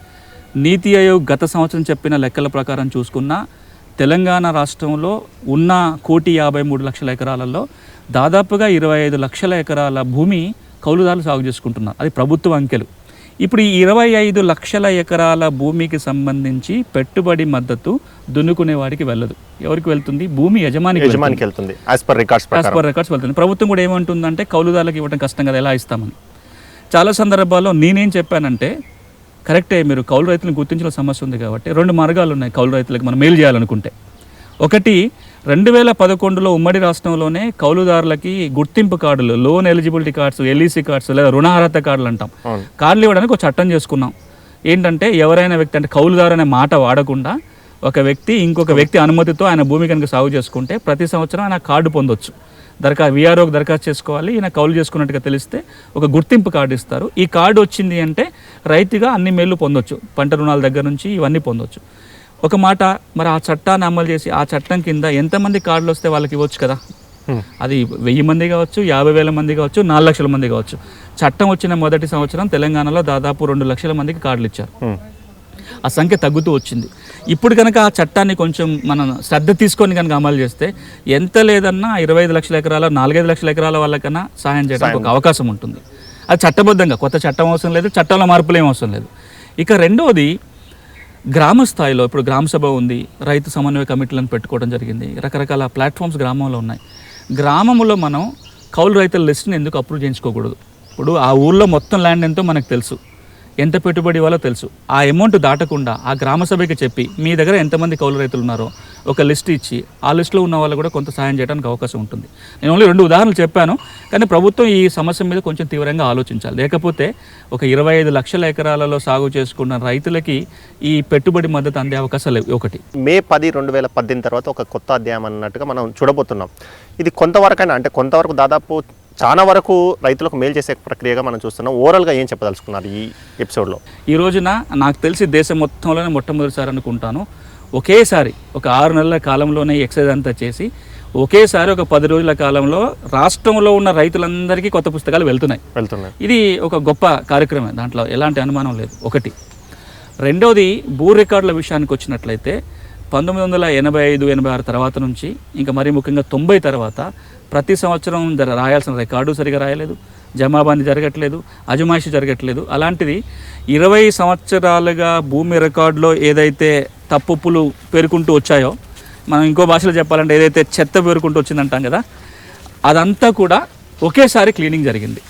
నీతి ఆయోగ్ గత సంవత్సరం చెప్పిన లెక్కల ప్రకారం చూసుకున్నా తెలంగాణ రాష్ట్రంలో ఉన్న కోటి యాభై మూడు లక్షల ఎకరాలలో దాదాపుగా ఇరవై ఐదు లక్షల ఎకరాల భూమి కౌలుదారులు సాగు చేసుకుంటున్నారు. అది ప్రభుత్వ అంకెలు. ఇప్పుడు ఈ ఇరవై ఐదు లక్షల ఎకరాల భూమికి సంబంధించి పెట్టుబడి మద్దతు దున్నుకునే వాడికి వెళ్ళదు. ఎవరికి వెళ్తుంది? భూమి యజమానికి యజమానికి వెళ్తుంది. As per records as per records వెళ్తుంది. ప్రభుత్వం కూడా ఏమంటుందంటే కౌలుదారులకు ఇవ్వడం కష్టం కదా ఎలా ఇస్తామని. చాలా సందర్భాల్లో నేనేం చెప్పానంటే కరెక్టే మీరు కౌలు రైతులను గుర్తించిన సమస్య ఉంది కాబట్టి రెండు మార్గాలు ఉన్నాయి కౌలు రైతులకు మనం మేలు చేయాలనుకుంటే. ఒకటి రెండు వేల పదకొండులో ఉమ్మడి రాష్ట్రంలోనే కౌలుదారులకి గుర్తింపు కార్డులు loan eligibility cards LEC cards లేదా రుణార్హత కార్డులు అంటాం. కార్డులు ఇవ్వడానికి ఒక చట్టం చేసుకున్నాం. ఏంటంటే ఎవరైనా వ్యక్తి అంటే కౌలుదారు అనే మాట వాడకుండా ఒక వ్యక్తి ఇంకొక వ్యక్తి అనుమతితో ఆయన భూమి కనుక సాగు చేసుకుంటే ప్రతి సంవత్సరం ఆయన కార్డు పొందొచ్చు. దరఖా విఆర్ఓకి దరఖాస్తు చేసుకోవాలి. ఈయన కౌలు చేసుకున్నట్టుగా తెలిస్తే ఒక గుర్తింపు కార్డు ఇస్తారు. ఈ కార్డు వచ్చింది అంటే రైతుగా అన్ని మేళ్ళు పొందొచ్చు. పంట రుణాల దగ్గర నుంచి ఇవన్నీ పొందొచ్చు. ఒక మాట మరి ఆ చట్టాన్ని అమలు చేసి ఆ చట్టం కింద ఎంతమంది కార్డులు వస్తే వాళ్ళకి ఇవ్వచ్చు కదా. అది వెయ్యి మంది కావచ్చు యాభై వేల మంది కావచ్చు నాలుగు లక్షల మంది కావచ్చు. చట్టం వచ్చిన మొదటి సంవత్సరం తెలంగాణలో దాదాపు రెండు లక్షల మందికి కార్డులు ఇచ్చారు. ఆ సంఖ్య తగ్గుతూ వచ్చింది. ఇప్పుడు కనుక ఆ చట్టాన్ని కొంచెం మనం శ్రద్ధ తీసుకొని కనుక అమలు చేస్తే ఎంత లేదన్నా ఇరవై ఐదు లక్షల ఎకరాల నాలుగైదు లక్షల ఎకరాల వాళ్ళకన్నా సహాయం చేయడానికి ఒక అవకాశం ఉంటుంది. అది చట్టబద్ధంగా కొత్త చట్టం అవసరం లేదు చట్టంలో మార్పులు ఏం అవసరం లేదు. ఇక రెండవది గ్రామ స్థాయిలో ఇప్పుడు గ్రామ సభ ఉంది రైతు సమన్వయ కమిటీలను పెట్టుకోవడం జరిగింది రకరకాల ప్లాట్ఫామ్స్ గ్రామంలో ఉన్నాయి. గ్రామంలో మనం కౌలు రైతుల లిస్ట్ని ఎందుకు అప్రూవ్ చేయించుకోకూడదు? ఇప్పుడు ఆ ఊర్లో మొత్తం ల్యాండ్ ఎంతో మనకు తెలుసు. ఎంత పెట్టుబడి ఇవ్వాలో తెలుసు. ఆ అమౌంట్ దాటకుండా ఆ గ్రామ సభకి చెప్పి మీ దగ్గర ఎంతమంది కౌలు రైతులు ఉన్నారో ఒక లిస్ట్ ఇచ్చి ఆ లిస్టులో ఉన్న వాళ్ళు కూడా కొంత సాయం చేయడానికి అవకాశం ఉంటుంది. నేను ఓన్లీ రెండు ఉదాహరణలు చెప్పాను కానీ ప్రభుత్వం ఈ సమస్య మీద కొంచెం తీవ్రంగా ఆలోచించాలి. లేకపోతే ఒక ఇరవై ఐదు లక్షల ఎకరాలలో సాగు చేసుకున్న రైతులకి ఈ పెట్టుబడి మద్దతు అందే అవకాశాలు లేవు. ఒకటి. మే పది రెండు వేల పద్దెనిమిది తర్వాత ఒక కొత్త అధ్యాయం అన్నట్టుగా మనం చూడబోతున్నాం. ఇది కొంతవరకైనా అంటే కొంతవరకు దాదాపు చాలా వరకు రైతులకు మేలు చేసే ప్రక్రియగా మనం చూస్తున్నాం. ఓవరాల్గా ఏం చెప్పదలుచుకున్నారు ఈ ఎపిసోడ్లో ఈ రోజున నాకు తెలిసి దేశం మొత్తంలోనే మొట్టమొదటిసారి అనుకుంటాను. ఒకేసారి ఒక ఆరు నెలల కాలంలోనే ఎక్సైజ్ అంతా చేసి ఒకేసారి ఒక పది రోజుల కాలంలో రాష్ట్రంలో ఉన్న రైతులందరికీ కొత్త పుస్తకాలు వెళ్తున్నాయి. వెళ్తున్నాయి. ఇది ఒక గొప్ప కార్యక్రమే దాంట్లో ఎలాంటి అనుమానం లేదు. ఒకటి. రెండోది భూ రికార్డుల విషయానికి వచ్చినట్లయితే పంతొమ్మిది వందల ఎనభై ఐదు ఎనభై ఆరు తర్వాత నుంచి ఇంకా మరీ ముఖ్యంగా తొంభై తర్వాత ప్రతి సంవత్సరం జర- రాయాల్సిన రికార్డు సరిగా రాయలేదు జమాబాని జరగట్లేదు అజమాయిషి జరగట్లేదు. అలాంటిది ఇరవై సంవత్సరాలుగా భూమి రికార్డులో ఏదైతే తప్పులు పేర్కొంటూ వచ్చాయో మనం ఇంకో భాషలో చెప్పాలంటే ఏదైతే చెత్త పేర్కొంటూ వచ్చిందంటాం కదా అదంతా కూడా ఒకేసారి క్లీనింగ్ జరిగింది.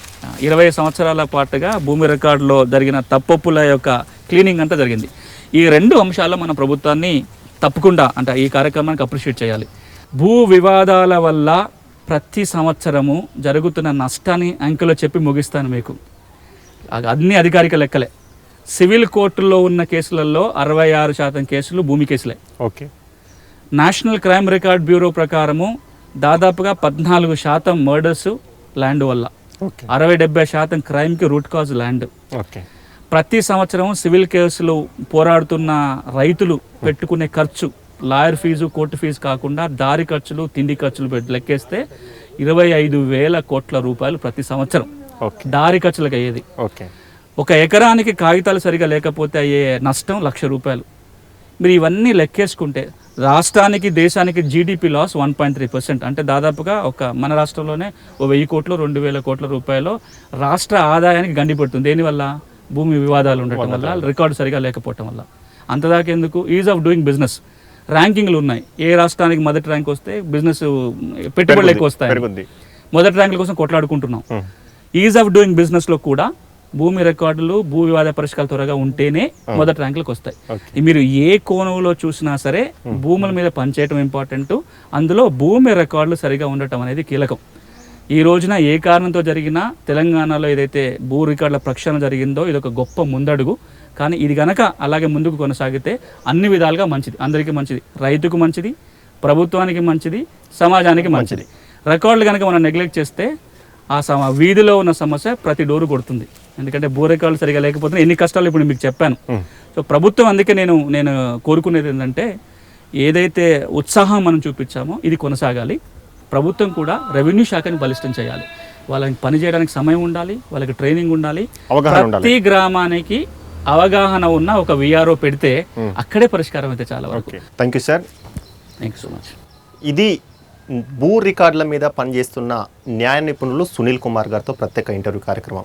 ఇరవై సంవత్సరాల పాటుగా భూమి రికార్డులో జరిగిన తప్పప్పుల యొక్క క్లీనింగ్ అంతా జరిగింది. ఈ రెండు అంశాల్లో మన ప్రభుత్వాన్ని తప్పకుండా అంటే ఈ కార్యక్రమానికి అప్రిషియేట్ చేయాలి. భూ వివాదాల వల్ల ప్రతి సంవత్సరము జరుగుతున్న నష్టాన్ని అంకెలో చెప్పి ముగిస్తాను మీకు. అన్ని అధికారిక లెక్కలే. సివిల్ కోర్టులో ఉన్న కేసులలో అరవై ఆరు శాతం కేసులు భూమి కేసులే. Okay. National crime record bureau ప్రకారము దాదాపుగా పద్నాలుగు శాతం మర్డర్స్ ల్యాండ్ వల్ల. అరవై డెబ్బై శాతం క్రైమ్కి రూట్ కాజ్ ల్యాండ్. ఓకే. ప్రతి సంవత్సరం సివిల్ కేసులు పోరాడుతున్న రైతులు పెట్టుకునే ఖర్చు లాయర్ ఫీజు కోర్టు ఫీజు కాకుండా దారి ఖర్చులు తిండి ఖర్చులు పెట్టి లెక్కేస్తే ఇరవై ఐదు వేల కోట్ల రూపాయలు ప్రతి సంవత్సరం. దారి ఖర్చులకు అయ్యేది. ఓకే. ఒక ఎకరానికి కాగితాలు సరిగా లేకపోతే అయ్యే నష్టం లక్ష రూపాయలు. మీరు ఇవన్నీ లెక్కేసుకుంటే రాష్ట్రానికి దేశానికి GDP loss one point three percent. అంటే దాదాపుగా ఒక మన రాష్ట్రంలోనే ఓ వెయ్యి కోట్లు రెండు వేల కోట్ల రూపాయలు రాష్ట్ర ఆదాయానికి గండి పడుతుంది. దేనివల్ల? భూమి వివాదాలు ఉండటం వల్ల రికార్డు సరిగా లేకపోవటం వల్ల. అంతదాకా ఎందుకు? ఈజ్ ఆఫ్ డూయింగ్ బిజినెస్ ర్యాంకింగ్లు ఉన్నాయి. ఏ రాష్ట్రానికి మొదటి ర్యాంక్ వస్తే బిజినెస్ పెట్టుబడులు ఎక్కువ వస్తాయి. మొదటి ర్యాంకుల కోసం కొట్లాడుకుంటున్నాం. ఈజ్ ఆఫ్ డూయింగ్ బిజినెస్లో కూడా భూమి రికార్డులు భూ వివాద పరిష్కారాలు త్వరగా ఉంటేనే మొదటి ర్యాంకులకు వస్తాయి. మీరు ఏ కోణంలో చూసినా సరే భూముల మీద పనిచేయటం ఇంపార్టెంట్ అందులో భూమి రికార్డులు సరిగా ఉండటం అనేది కీలకం. ఈ రోజున ఏ కారణంతో జరిగినా తెలంగాణలో ఏదైతే భూ రికార్డుల ప్రక్షాళన జరిగిందో ఇది ఒక గొప్ప ముందడుగు. కానీ ఇది గనక అలాగే ముందుకు కొనసాగితే అన్ని విధాలుగా మంచిది. అందరికీ మంచిది. రైతుకు మంచిది ప్రభుత్వానికి మంచిది సమాజానికి మంచిది. రికార్డులు కనుక మనం నెగ్లెక్ట్ చేస్తే ఆ సమ వీధిలో ఉన్న సమస్య ప్రతి డోరు కొడుతుంది. ఎందుకంటే భూ రికార్డులు సరిగా లేకపోతే ఎన్ని కష్టాలు ఇప్పుడు మీకు చెప్పాను. సో ప్రభుత్వం అందుకే నేను నేను కోరుకునేది ఏంటంటే ఏదైతే ఉత్సాహం మనం చూపించామో ఇది కొనసాగాలి. ప్రభుత్వం కూడా రెవెన్యూ శాఖని బలిష్టం చేయాలి. వాళ్ళకి పని చేయడానికి సమయం ఉండాలి వాళ్ళకి ట్రైనింగ్ ఉండాలి. ప్రతి గ్రామానికి అవగాహన ఉన్న ఒక విఆర్ఓ పెడితే అక్కడే పరిష్కారం అయితే చాలా వరకు. Thank you sir thank you so much ఇది భూ రికార్డుల మీద పనిచేస్తున్న న్యాయ నిపుణులు సునీల్ కుమార్ గారితో ప్రత్యేక ఇంటర్వ్యూ కార్యక్రమం.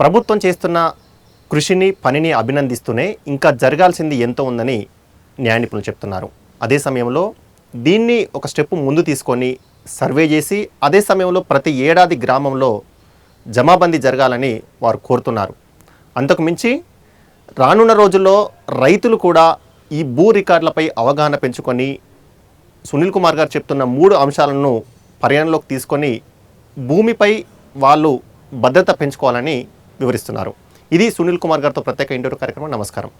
ప్రభుత్వం చేస్తున్న కృషిని పనిని అభినందిస్తూనే ఇంకా జరగాల్సింది ఎంతో ఉందని న్యాయ నిపుణులు చెప్తున్నారు. అదే సమయంలో దీన్ని ఒక స్టెప్ ముందు తీసుకొని సర్వే చేసి అదే సమయంలో ప్రతి ఏడాది గ్రామంలో జమాబందీ జరగాలని వారు కోరుతున్నారు. అంతకు మించి రానున్న రోజుల్లో రైతులు కూడా ఈ భూ రికార్డులపై అవగాహన పెంచుకొని సునీల్ కుమార్ గారు చెప్తున్న మూడు అంశాలను పరిగణలోకి తీసుకొని భూమిపై వాళ్ళు భద్రత పెంచుకోవాలని వివరిస్తున్నారు. ఇది సునీల్ కుమార్ గారితో ప్రత్యేక ఇంటర్వ్యూ కార్యక్రమం. నమస్కారం.